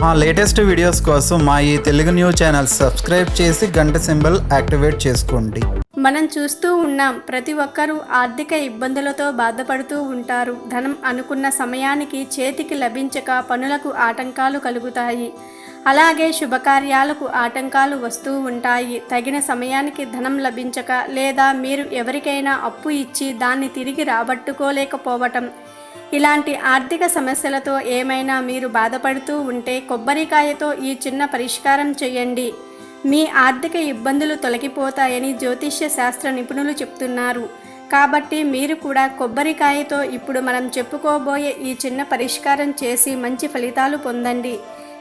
మా latest videos కోసం మా ఈ తెలుగు న్యూస్ ఛానల్ సబ్స్క్రైబ్ చేసి గంట సింబల్ యాక్టివేట్ చేసుకోండి. మనం చూస్తూ ఉన్నాం ప్రతి ఒక్కరూ ఆర్థిక ఇబ్బందులతో బాధపడుతూ ఉంటారు. ధనం అనుకున్న సమయానికి చేతికి లభించక పనులకు ఆటంకాలు కలుగుతాయి. అలాగే శుభకార్యాలకు ఆటంకాలు వస్తూ ఉంటాయి. తగిన సమయానికి ధనం లభించక లేదా మీరు ఎవరికైనా అప్పు ఇచ్చి దాన్ని తిరిగి రాబట్టుకోలేకపోవటం ఇలాంటి ఆర్థిక సమస్యలతో ఏమైనా మీరు బాధపడుతూ ఉంటే కొబ్బరికాయతో ఈ చిన్న పరిష్కారం చేయండి. మీ ఆర్థిక ఇబ్బందులు తొలగిపోతాయని జ్యోతిష్య శాస్త్ర నిపుణులు చెప్తున్నారు. కాబట్టి మీరు కూడా కొబ్బరికాయతో ఇప్పుడు మనం చెప్పుకోబోయే ఈ చిన్న పరిష్కారం చేసి మంచి ఫలితాలు పొందండి.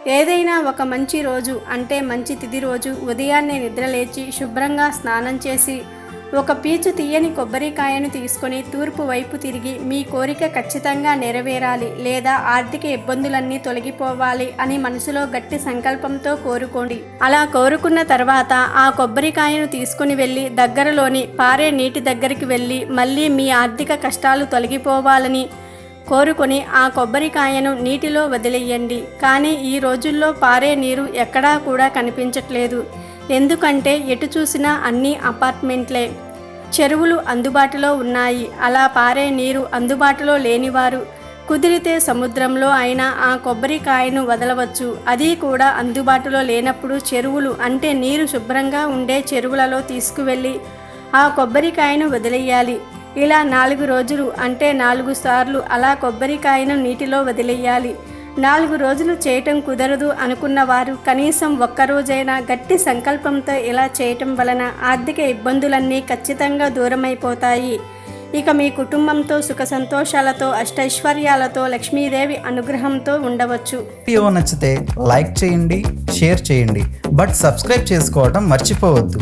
ఏదైనా ఒక మంచి రోజు అంటే మంచి తిథి రోజు ఉదయాన్నే నిద్రలేచి శుభ్రంగా స్నానం చేసి ఒక పీచు తీయని కొబ్బరికాయను తీసుకొని తూర్పు వైపు తిరిగి మీ కోరిక ఖచ్చితంగా నెరవేరాలి లేదా ఆర్థిక ఇబ్బందులన్నీ తొలగిపోవాలి అని మనసులో గట్టి సంకల్పంతో కోరుకోండి. అలా కోరుకున్న తర్వాత ఆ కొబ్బరికాయను తీసుకుని వెళ్ళి దగ్గరలోని పారే నీటి దగ్గరికి వెళ్ళి మళ్ళీ మీ ఆర్థిక కష్టాలు తొలగిపోవాలని కోరుకొని ఆ కొబ్బరికాయను నీటిలో వదిలేయండి. కానీ ఈ రోజుల్లో పారే నీరు ఎక్కడా కూడా కనిపించట్లేదు. ఎందుకంటే ఎటు చూసినా అన్ని అపార్ట్మెంట్లే. చెరువులు అందుబాటులో ఉన్నాయి. అలా పారే నీరు అందుబాటులో లేనివారు. కుదిరితే సముద్రంలో అయినా ఆ కొబ్బరికాయను వదలవచ్చు. అది కూడా అందుబాటులో లేనప్పుడు చెరువులు అంటే నీరు శుభ్రంగా ఉండే చెరువులలో తీసుకువెళ్ళి ఆ కొబ్బరికాయను వదిలేయాలి. ఇలా నాలుగు రోజులు అంటే నాలుగు సార్లు అలా కొబ్బరికాయను నీటిలో వదిలేయాలి. నాలుగు రోజులు చేయటం కుదరదు అనుకున్న వారు కనీసం ఒక్కరోజైనా గట్టి సంకల్పంతో ఇలా చేయటం వలన ఆర్థిక ఇబ్బందులన్నీ ఖచ్చితంగా దూరమైపోతాయి. ఇక మీ కుటుంబంతో సుఖ సంతోషాలతో అష్టైశ్వర్యాలతో లక్ష్మీదేవి అనుగ్రహంతో ఉండవచ్చు. వీడియో నచ్చితే లైక్ చేయండి షేర్ చేయండి. బట్ సబ్స్క్రైబ్ చేసుకోవడం మర్చిపోవద్దు.